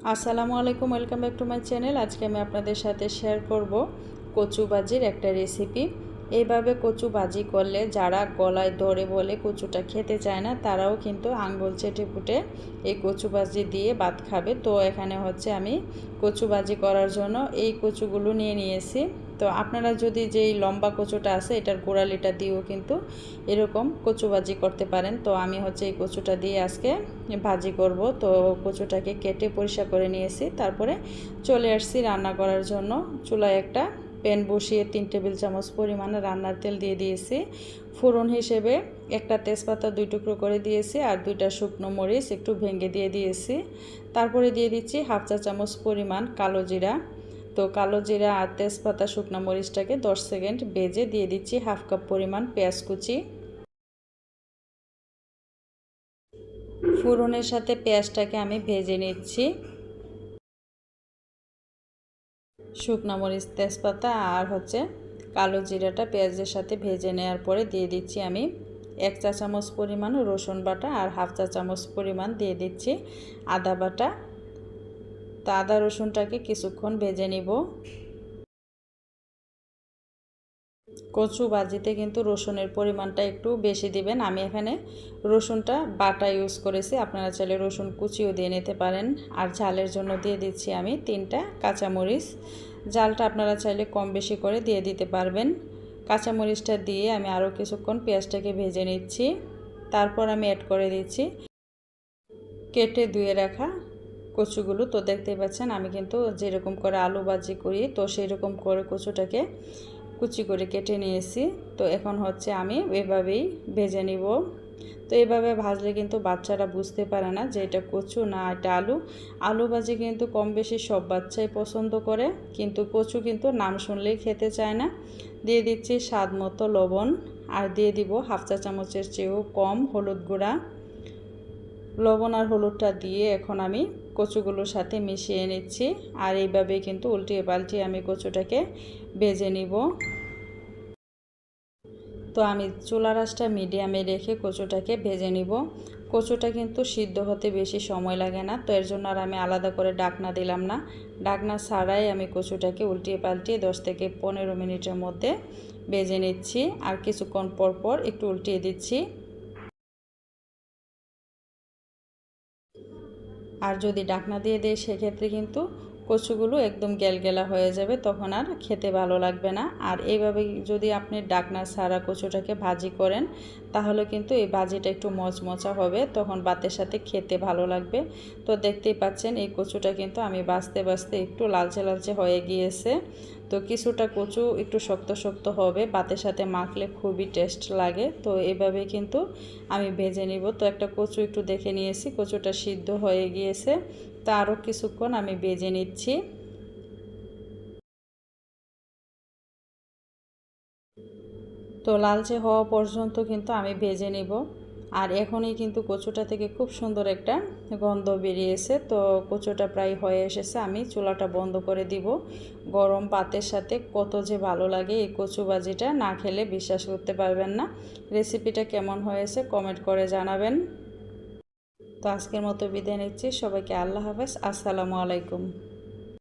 আসসালামু আলাইকুম, welcome back to my channel. আজকে আমি আপনাদের সাথে শেয়ার করব কচু বাজির একটা রেসিপি। এইভাবে কচু বাজি করলে যারা গলায় ধরে বলে কচুটা খেতে চায় না, তারাও কিন্তু আঙ্গুল চেটে ফুটে এই কচু বাজি দিয়ে ভাত খাবে। তো এখানে হচ্ছে আমি কচু বাজি করার জন্য এই কচুগুলো নিয়ে নিয়েছি। তো আপনারা যদি যেই লম্বা কচুটা আছে, এটার গোড়ালিটা দিয়েও কিন্তু এরকম কচু ভাজি করতে পারেন। তো আমি হচ্ছে এই কচুটা দিয়ে আজকে ভাজি করব। তো কচুটাকে কেটে পরিষ্কার করে নিয়েছি। তারপরে চলে আসছি রান্না করার জন্য। চুলায় একটা প্যান বসিয়ে তিন টেবিল চামচ পরিমাণে রান্নার তেল দিয়ে দিয়েছি। ফোড়ন হিসেবে একটা তেজপাতা দুই টুকরো করে দিয়েছি আর দুইটা শুকনো মরিচ একটু ভেঙে দিয়ে দিয়েছি। তারপরে দিয়ে দিচ্ছি হাফ চা চামচ পরিমাণ কালো জিরা। তো কালো জিরা আর তেজপাতা শুকনো মরিচটাকে দশ সেকেন্ড বেজে দিয়ে দিচ্ছি হাফ কাপ পরিমাণ পেঁয়াজ কুচি। ফুরনের সাথে পেঁয়াজটাকে আমি ভেজে নিচ্ছি। শুকনো মরিচ, তেজপাতা আর হচ্ছে কালো জিরাটা পেঁয়াজের সাথে ভেজে নেওয়ার পরে দিয়ে দিচ্ছি আমি এক চা চামচ পরিমাণ রসুন বাটা আর হাফ চা চামচ পরিমাণ দিয়ে দিচ্ছি আদা বাটা। তো আদা রসুনটাকে কিছুক্ষণ ভেজে নিব। কচু বাজিতে কিন্তু রসুনের পরিমাণটা একটু বেশি দিবেন। আমি এখানে রসুনটা বাটা ইউজ করেছি। আপনারা চাইলে রসুন কুচিও দিয়ে নিতে পারেন। আর ঝালের জন্য দিয়ে দিচ্ছি আমি তিনটা কাঁচামরিচ। জালটা আপনারা চাইলে কম বেশি করে দিয়ে দিতে পারবেন। কাঁচামরিচটা দিয়ে আমি আরও কিছুক্ষণ পেঁয়াজটাকে ভেজে নিচ্ছি। তারপর আমি অ্যাড করে দিচ্ছি। কেটে ধুয়ে রাখা কচুগুলো তো দেখতে পাচ্ছেন, আমি কিন্তু যেরকম করে আলু ভাজি করি, তো সেই রকম করে কচুটাকে কুচি করে কেটে নিয়েছি। তো এখন হচ্ছে আমি এভাবেই ভেজে নিব। তো এভাবে ভাজলে কিন্তু বাচ্চারা বুঝতে পারে না যে এটা কচু না এটা আলু। আলু ভাজি কিন্তু কম বেশি সব বাচ্চাই পছন্দ করে, কিন্তু কচু কিন্তু নাম শুনলেই খেতে চায় না। দিয়ে দিচ্ছি স্বাদ মতো লবণ, আর দিয়ে দিব হাফ চা চামচের চেয়েও কম হলুদ গুঁড়া। লবণ আর হলুদটা দিয়ে এখন আমি কচুগুলোর সাথে মিশিয়ে নিচ্ছি। আর এইভাবে কিন্তু উল্টিয়ে পাল্টিয়ে আমি কচুটাকে ভেজে নিব। তো আমি চুলা রাসটা মিডিয়ামে রেখে কচুটাকে ভেজে নিব। কচুটা কিন্তু সিদ্ধ হতে বেশি সময় লাগে না, তো এর জন্য আর আমি আলাদা করে ডাকনা দিলাম না। ডাকনা ছাড়াই আমি কচুটাকে উল্টিয়ে পাল্টিয়ে দশ থেকে পনেরো মিনিটের মধ্যে ভেজে নিচ্ছি। আর কিছুক্ষণ পর পর একটু উল্টিয়ে দিচ্ছি। আর যদি ডাকনা দিয়ে দেয়, সেক্ষেত্রে কিন্তু কচুগুলো একদম গেলগেলা হয়ে যাবে, তখন আর খেতে ভালো লাগবে না। আর এইভাবে যদি আপনি ডাকনা সারা কচুটাকে ভাজি করেন, তাহলে কিন্তু এই ভাজিটা একটু মচমচা হবে, তখন বাতের সাথে খেতে ভালো লাগবে। তো দেখতেই পাচ্ছেন, এই কচুটা কিন্তু আমি বাঁচতে বাঁচতে একটু লালচে লালচে হয়ে গিয়েছে। তো কিছুটা কচু একটু শক্ত শক্ত হবে ভাতের সাথে মাখলে খুবই টেস্ট লাগে। তো এভাবে কিন্তু আমি ভেজে নিব। তো একটা কচু একটু দেখে নিয়েছি, কচুটা সিদ্ধ হয়ে গিয়েছে। তা আরও কিছুক্ষণ আমি ভেজে নিচ্ছি। তো লালচে হওয়া পর্যন্ত কিন্তু আমি ভেজে নিব। আর এখনই কিন্তু কচুটা থেকে খুব সুন্দর একটা গন্ধ বেরিয়েছে। তো কচুটা প্রায় হয়ে এসেছে। আমি চুলাটা বন্ধ করে দিব। গরম পাতের সাথে কত যে ভালো লাগে এই কচু বাজিটা না খেলে বিশ্বাস করতে পারবেন না। রেসিপিটা কেমন হয়েছে কমেন্ট করে জানাবেন। তো আজকের মতো বিদায় নিচ্ছি। সবাইকে আল্লাহ হাফেজ। আসসালামু আলাইকুম।